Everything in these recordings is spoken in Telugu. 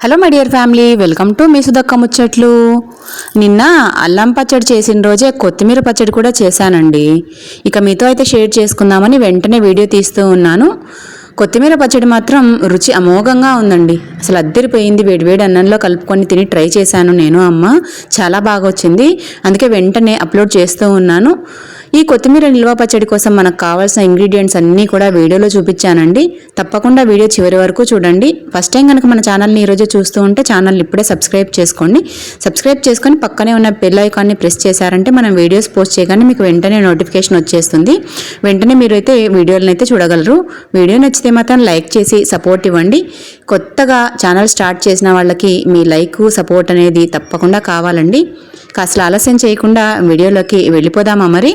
Hello my dear family welcome to మీ సుధక్క ముచ్చట్లు నిన్న అల్లం పచ్చడి చేసిన రోజే కొత్తిమీర పచ్చడి కూడా చేశానండి ఇక మీతో అయితే షేర్ చేసుకుందామని వెంటనే వీడియో తీస్తూ ఉన్నాను కొత్తిమీర పచ్చడి మాత్రం రుచి అమోఘంగా ఉందండి అసలు అద్దరిపోయింది వేడివేడి అన్నంలో కలుపుకొని తిని ట్రై చేశాను నేను అమ్మ చాలా బాగా వచ్చింది అందుకే వెంటనే అప్లోడ్ చేస్తూ ఉన్నాను ఈ కొత్తిమీర నిల్వ పచ్చడి కోసం మనకు కావాల్సిన ఇంగ్రీడియంట్స్ అన్నీ కూడా వీడియోలో చూపించానండి. తప్పకుండా వీడియో చివరి వరకు చూడండి. ఫస్ట్ టైం కనుక మన ఛానల్ని ఈరోజు చూస్తూ ఉంటే ఛానల్ని ఇప్పుడే సబ్స్క్రైబ్ చేసుకోండి. సబ్స్క్రైబ్ చేసుకొని పక్కనే ఉన్న బెల్ ఐకాన్ని ప్రెస్ చేశారంటే మనం వీడియోస్ పోస్ట్ చేయగానే మీకు వెంటనే నోటిఫికేషన్ వచ్చేస్తుంది. వెంటనే మీరు అయితే వీడియోలను అయితే చూడగలరు. వీడియో నచ్చితే మాత్రం లైక్ చేసి సపోర్ట్ ఇవ్వండి. కొత్తగా ఛానల్ స్టార్ట్ చేసిన వాళ్ళకి మీ లైక్ సపోర్ట్ అనేది తప్పకుండా కావాలండి. కాస్త ఆలస్యం చేయకుండా వీడియోలోకి వెళ్ళిపోదామా మరి?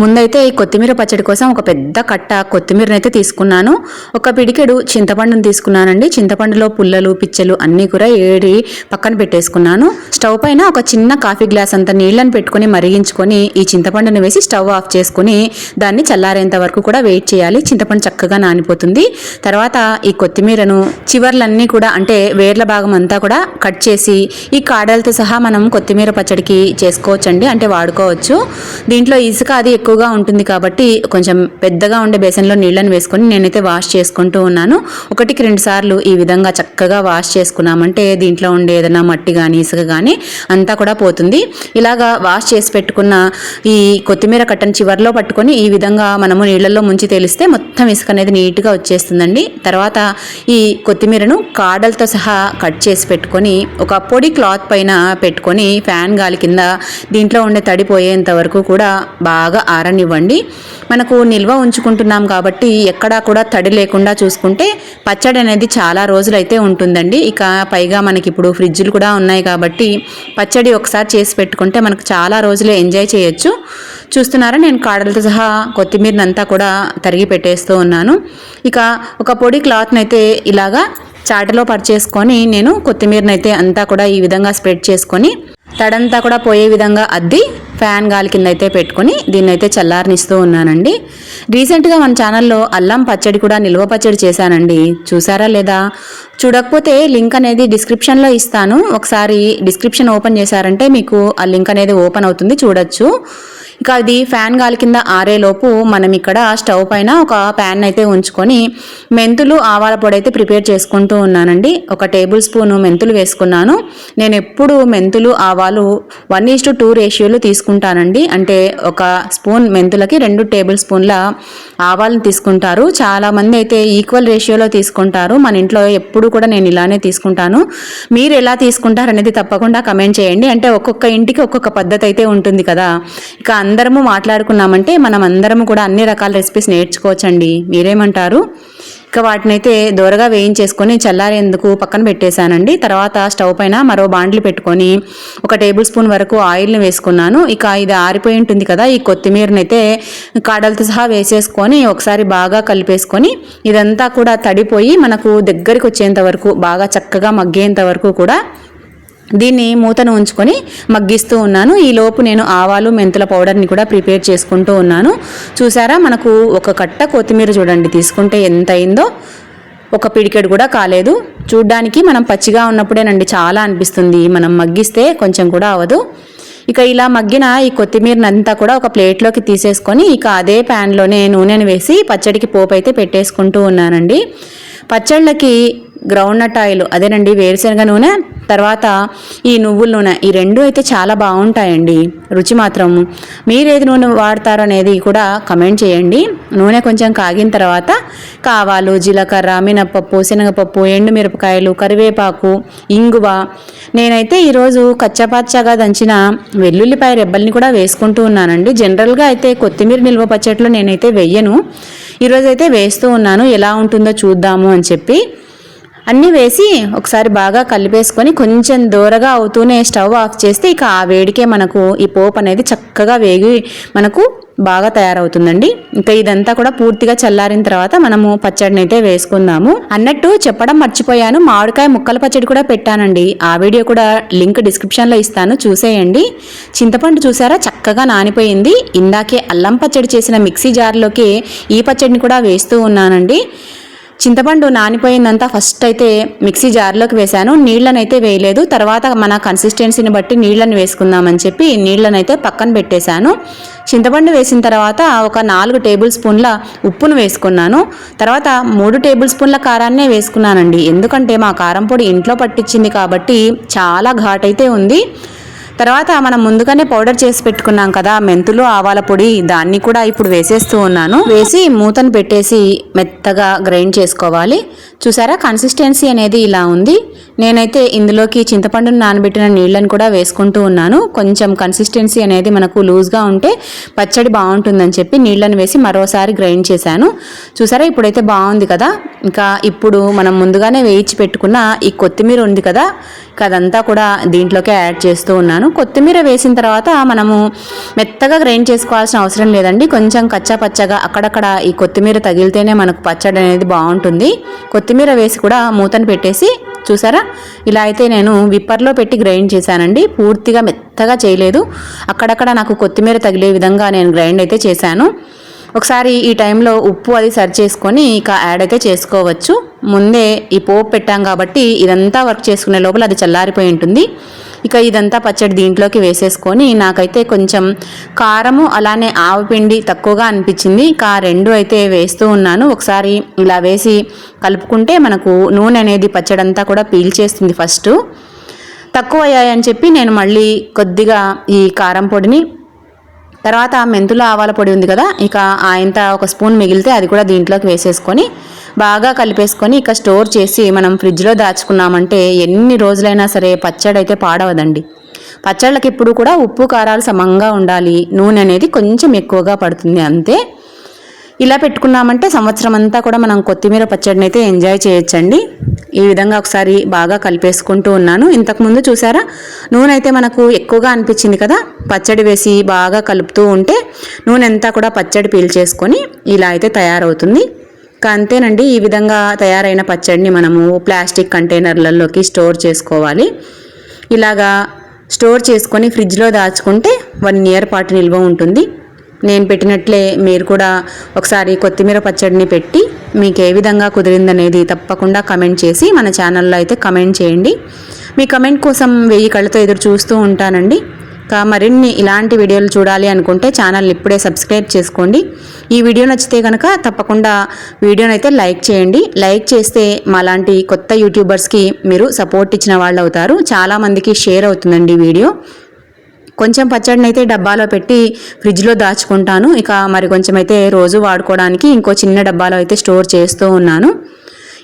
ముందైతే ఈ కొత్తిమీర పచ్చడి కోసం ఒక పెద్ద కట్ట కొత్తిమీరని అయితే తీసుకున్నాను. ఒక పిడికెడు చింతపండును తీసుకున్నానండి. చింతపండులో పుల్లలు పిచ్చలు అన్నీ కూడా ఏడి పక్కన పెట్టేసుకున్నాను. స్టవ్ పైన ఒక చిన్న కాఫీ గ్లాస్ అంత నీళ్ళని పెట్టుకొని మరిగించుకొని ఈ చింతపండును వేసి స్టవ్ ఆఫ్ చేసుకొని దాన్ని చల్లారేంత వరకు కూడా వెయిట్ చేయాలి. చింతపండు చక్కగా నానిపోతుంది. తర్వాత ఈ కొత్తిమీరను చివర్లన్నీ కూడా అంటే వేర్ల భాగం అంతా కూడా కట్ చేసి ఈ కాడలతో సహా మనం కొత్తిమీర పచ్చడికి చేసుకోవచ్చండి. అంటే వాడుకోవచ్చు. దీంట్లో ఇసుక అది ఎక్కువగా ఉంటుంది కాబట్టి కొంచెం పెద్దగా ఉండే బేసన్లో నీళ్ళని వేసుకొని నేనైతే వాష్ చేసుకుంటూ ఉన్నాను. ఒకటికి రెండు సార్లు ఈ విధంగా చక్కగా వాష్ చేసుకున్నామంటే దీంట్లో ఉండే ఏదైనా మట్టి కానీ ఇసుక కానీ అంతా కూడా పోతుంది. ఇలాగా వాష్ చేసి పెట్టుకున్న ఈ కొత్తిమీర కట్టను చివర్లో పట్టుకొని ఈ విధంగా మనము నీళ్ళల్లో ముంచి తేలిస్తే మొత్తం ఇసుక అనేది నీట్గా వచ్చేస్తుందండి. తర్వాత ఈ కొత్తిమీరను కాడలతో సహా కట్ చేసి పెట్టుకొని ఒక పొడి క్లాత్ పైన పెట్టుకొని ఫ్యాన్ గాలి కింద దీంట్లో ఉండే తడిపోయేంత వరకు కూడా బాగా ఆరనివ్వండి. మనకు నిల్వ ఉంచుకుంటున్నాం కాబట్టి ఎక్కడా కూడా తడి లేకుండా చూసుకుంటే పచ్చడి అనేది చాలా రోజులు అయితే ఉంటుందండి. ఇక పైగా మనకి ఇప్పుడు ఫ్రిడ్జ్లు కూడా ఉన్నాయి కాబట్టి పచ్చడి ఒకసారి చేసి పెట్టుకుంటే మనకు చాలా రోజులే ఎంజాయ్ చేయొచ్చు. చూస్తున్నారా? నేను కాడలతో సహా కొత్తిమీరనంతా కూడా తరిగి పెట్టేస్తూ ఉన్నాను. ఇక ఒక పొడి క్లాత్ని అయితే ఇలాగా చాటలో పరిచేసుకొని నేను కొత్తిమీరనైతే అంతా కూడా ఈ విధంగా స్ప్రెడ్ చేసుకొని తడంతా కూడా పోయే విధంగా అద్ది ఫ్యాన్ గాలి కింద అయితే పెట్టుకొని దీన్ని అయితే చల్లారనిస్తూ ఉన్నానండి. రీసెంట్గా మన ఛానల్లో అల్లం పచ్చడి కూడా నిల్వ పచ్చడి చేశానండి. చూసారా లేదా? చూడకపోతే లింక్ అనేది డిస్క్రిప్షన్లో ఇస్తాను. ఒకసారి డిస్క్రిప్షన్ ఓపెన్ చేశారంటే మీకు ఆ లింక్ అనేది ఓపెన్ అవుతుంది చూడొచ్చు. ఇంకా అది ఫ్యాన్ గాలి కింద ఆరేలోపు మనం ఇక్కడ స్టవ్ పైన ఒక ప్యాన్ అయితే ఉంచుకొని మెంతులు ఆవాల పొడి అయితే ప్రిపేర్ చేసుకుంటూ ఉన్నానండి. ఒక టేబుల్ స్పూన్ మెంతులు వేసుకున్నాను. నేను ఎప్పుడు మెంతులు ఆవాలు వన్ ఈస్ టు టూ రేషియోలు తీసుకుంటానండి. అంటే ఒక స్పూన్ మెంతులకి రెండు టేబుల్ స్పూన్ల ఆవాలను తీసుకుంటారు. చాలా మంది అయితే ఈక్వల్ రేషియోలో తీసుకుంటారు. మన ఇంట్లో ఎప్పుడు కూడా నేను ఇలానే తీసుకుంటాను. మీరు ఎలా తీసుకుంటారు అనేది తప్పకుండా కమెంట్ చేయండి. అంటే ఒక్కొక్క ఇంటికి ఒక్కొక్క పద్ధతి అయితే ఉంటుంది కదా. ఇక అందరము మాట్లాడుకున్నామంటే మనం అందరము కూడా అన్ని రకాల రెసిపీస్ నేర్చుకోవచ్చండి. మీరేమంటారు? ఇక వాటినైతే దూరగా వేయించేసుకొని చల్లారేందుకు పక్కన పెట్టేశానండి. తర్వాత స్టవ్ పైన మరో బాండ్లు పెట్టుకొని ఒక టేబుల్ స్పూన్ వరకు ఆయిల్ని వేసుకున్నాను. ఇక ఇది ఆరిపోయి ఉంటుంది కదా ఈ కొత్తిమీరనైతే కాడలతో సహా వేసేసుకొని ఒకసారి బాగా కలిపేసుకొని ఇదంతా కూడా తడిపోయి మనకు దగ్గరికి వచ్చేంత వరకు బాగా చక్కగా మగ్గేంత వరకు కూడా దీన్ని మూతను ఉంచుకొని మగ్గిస్తూ ఉన్నాను. ఈ లోపు నేను ఆవాలు మెంతుల పౌడర్ని కూడా ప్రిపేర్ చేసుకుంటూ ఉన్నాను. చూసారా? మనకు ఒక కట్ట కొత్తిమీర చూడండి. తీసుకుంటే ఎంత అయిందో ఒక పిడికెడు కూడా కాలేదు. చూడ్డానికి మనం పచ్చిగా ఉన్నప్పుడేనండి చాలా అనిపిస్తుంది. మనం మగ్గిస్తే కొంచెం కూడా అవ్వదు. ఇక ఇలా మగ్గిన ఈ కొత్తిమీరనంతా కూడా ఒక ప్లేట్లోకి తీసేసుకొని ఇక అదే ప్యాన్లోనే నూనెను వేసి పచ్చడికి పోపు అయితే పెట్టేసుకుంటూ ఉన్నానండి. పచ్చళ్ళకి గ్రౌండ్ నట్ ఆయిల్ అదేనండి వేరుశనగ నూనె తర్వాత ఈ నువ్వుల నూనె. ఈ రెండు అయితే చాలా బాగుంటాయండి. రుచి మాత్రం. మీరు ఏది నూనె వాడతారు అనేది కూడా కమెంట్ చేయండి. నూనె కొంచెం కాగిన తర్వాత కావాలు జీలకర్ర మినపప్పు శనగపప్పు ఎండుమిరపకాయలు కరివేపాకు ఇంగువ. నేనైతే ఈరోజు కచ్చపచ్చగా దంచిన వెల్లుల్లిపాయ రెబ్బల్ని కూడా వేసుకుంటూ ఉన్నానండి. జనరల్గా అయితే కొత్తిమీర నిల్వ పచ్చట్లో నేనైతే వెయ్యను ఈరోజు అయితే వేస్తూ ఉన్నాను. ఎలా ఉంటుందో చూద్దాము అని చెప్పి. అన్నీ వేసి ఒకసారి బాగా కలిపేసుకొని కొంచెం దూరగా అవుతూనే స్టవ్ ఆఫ్ చేస్తే ఇక ఆ వేడికే మనకు ఈ పోపు అనేది చక్కగా వేగి మనకు బాగా తయారవుతుందండి. ఇంకా ఇదంతా కూడా పూర్తిగా చల్లారిన తర్వాత మనము పచ్చడిని అయితే వేసుకుందాము. అన్నట్టు చెప్పడం మర్చిపోయాను. మామిడికాయ ముక్కల పచ్చడి కూడా పెట్టానండి. ఆ వీడియో కూడా లింక్ డిస్క్రిప్షన్లో ఇస్తాను. చూసేయండి. చింతపండు చూసారా? చక్కగా నానిపోయింది. ఇందాకే అల్లం పచ్చడి చేసిన మిక్సీ జార్లోకి ఈ పచ్చడిని కూడా వేస్తూ ఉన్నానండి. చింతపండు నానిపోయిందంతా ఫస్ట్ అయితే మిక్సీ జార్లోకి వేశాను. నీళ్ళని అయితే వేయలేదు. తర్వాత మన కన్సిస్టెన్సీని బట్టి నీళ్ళని వేసుకుందామని చెప్పి నీళ్ళని అయితే పక్కన పెట్టేశాను. చింతపండు వేసిన తర్వాత ఒక నాలుగు టేబుల్ స్పూన్ల ఉప్పును వేసుకున్నాను. తర్వాత మూడు టేబుల్ స్పూన్ల కారాన్నే వేసుకున్నానండి. ఎందుకంటే మా కారం పొడి ఇంట్లో పట్టించింది కాబట్టి చాలా ఘాట్ అయితే ఉంది. తర్వాత మనం ముందుగానే పౌడర్ చేసి పెట్టుకున్నాం కదా మెంతులు ఆవాల పొడి దాన్ని కూడా ఇప్పుడు వేసేస్తూ ఉన్నాను. వేసి మూతను పెట్టేసి మెత్తగా గ్రైండ్ చేసుకోవాలి. చూసారా కన్సిస్టెన్సీ అనేది ఇలా ఉంది. నేనైతే ఇందులోకి చింతపండును నానబెట్టిన నీళ్ళని కూడా వేసుకుంటూ ఉన్నాను. కొంచెం కన్సిస్టెన్సీ అనేది మనకు లూజ్గా ఉంటే పచ్చడి బాగుంటుందని చెప్పి నీళ్ళని వేసి మరోసారి గ్రైండ్ చేశాను. చూసారా ఇప్పుడైతే బాగుంది కదా. ఇంకా ఇప్పుడు మనం ముందుగానే వేయించి పెట్టుకున్న ఈ కొత్తిమీర ఉంది కదా అదంతా కూడా దీంట్లోకి యాడ్ చేస్తూ ఉన్నాను. కొత్తిమీర వేసిన తర్వాత మనము మెత్తగా గ్రైండ్ చేసుకోవాల్సిన అవసరం లేదండి. కొంచెం కచ్చా పచ్చగా అక్కడక్కడ ఈ కొత్తిమీర తగిలితేనే మనకు పచ్చడి అనేది బాగుంటుంది. కొత్తిమీర వేసి కూడా మూతను పెట్టేసి చూసారా? ఇలా అయితే నేను విప్పర్లో పెట్టి గ్రైండ్ చేశానండి. పూర్తిగా మెత్తగా చేయలేదు. అక్కడక్కడ నాకు కొత్తిమీర తగిలే విధంగా నేను గ్రైండ్ అయితే చేశాను. ఒకసారి ఈ టైంలో ఉప్పు అది సరి చేసుకొని ఇక యాడ్ అయితే చేసుకోవచ్చు. ముందే ఈ పోపు పెట్టాం కాబట్టి ఇదంతా వర్క్ చేసుకునే లోపల అది చల్లారిపోయి ఉంటుంది. ఇక ఇదంతా పచ్చడి దీంట్లోకి వేసేసుకొని నాకైతే కొంచెం కారము అలానే ఆవపిండి తక్కువగా అనిపించింది. ఇక రెండు అయితే వేస్తూ ఉన్నాను. ఒకసారి ఇలా వేసి కలుపుకుంటే మనకు నూనె అనేది పచ్చడి అంతా కూడా పీల్చేస్తుంది ఫస్ట్. తక్కువ అయ్యాయని చెప్పి నేను మళ్ళీ కొద్దిగా ఈ కారం పొడిని తర్వాత మెంతుల ఆవాల పొడి ఉంది కదా ఇక ఆయంత ఒక స్పూన్ మిగిలితే అది కూడా దీంట్లోకి వేసేసుకొని బాగా కలిపేసుకొని ఇక స్టోర్ చేసి మనం ఫ్రిడ్జ్లో దాచుకున్నామంటే ఎన్ని రోజులైనా సరే పచ్చడి అయితే పాడవదండి. పచ్చళ్ళకి ఇప్పుడు కూడా ఉప్పు కారాలు సమంగా ఉండాలి. నూనె అనేది కొంచెం ఎక్కువగా పడుతుంది అంతే. ఇలా పెట్టుకున్నామంటే సంవత్సరం అంతా కూడా మనం కొత్తిమీర పచ్చడిని అయితే ఎంజాయ్ చేయొచ్చండి. ఈ విధంగా ఒకసారి బాగా కలిపేసుకుంటూ ఉన్నాను. ఇంతకుముందు చూసారా? నూనె అయితే మనకు ఎక్కువగా అనిపించింది కదా? పచ్చడి వేసి బాగా కలుపుతూ ఉంటే నూనె అంతా కూడా పచ్చడి పీల్చేసుకొని ఇలా అయితే తయారవుతుంది. అంతేనండి. ఈ విధంగా తయారైన పచ్చడిని మనము ప్లాస్టిక్ కంటైనర్లలోకి స్టోర్ చేసుకోవాలి. ఇలాగా స్టోర్ చేసుకొని ఫ్రిడ్జ్లో దాచుకుంటే వన్ ఇయర్ పాటు నిల్వ ఉంటుంది. నేను పెట్టినట్లే మీరు కూడా ఒకసారి కొత్తిమీర పచ్చడిని పెట్టి మీకు ఏ విధంగా కుదిరిందనేది తప్పకుండా కమెంట్ చేసి మన ఛానల్లో అయితే కమెంట్ చేయండి. మీ కమెంట్ కోసం వెయ్యి కళ్ళతో ఎదురు చూస్తూ ఉంటానండి. ఇంకా మరిన్ని ఇలాంటి వీడియోలు చూడాలి అనుకుంటే ఛానల్ ఇప్పుడే సబ్స్క్రైబ్ చేసుకోండి. ఈ వీడియో నచ్చితే కనుక తప్పకుండా వీడియోని అయితే లైక్ చేయండి. లైక్ చేస్తే మాలాంటి కొత్త యూట్యూబర్స్కి మీరు సపోర్ట్ ఇచ్చిన వాళ్ళు అవుతారు చాలామందికి షేర్ అవుతుందండి వీడియో. కొంచెం పచ్చడిని అయితే డబ్బాలో పెట్టి ఫ్రిడ్జ్లో దాచుకుంటాను. ఇక మరి కొంచెం అయితే రోజు వాడుకోవడానికి ఇంకో చిన్న డబ్బాలో అయితే స్టోర్ చేస్తూ ఉన్నాను.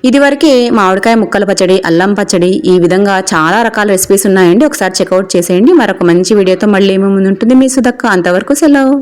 ఇదివరకే మామిడికాయ ముక్కల పచ్చడి అల్లం పచ్చడి ఈ విధంగా చాలా రకాల రెసిపీస్ ఉన్నాయండి. ఒకసారి చెక్అవుట్ చేసేయండి. మరొక మంచి వీడియోతో మళ్ళీ ఏమేమి ఉంటుంది మీ సుదక్క. అంతవరకు సెలవు.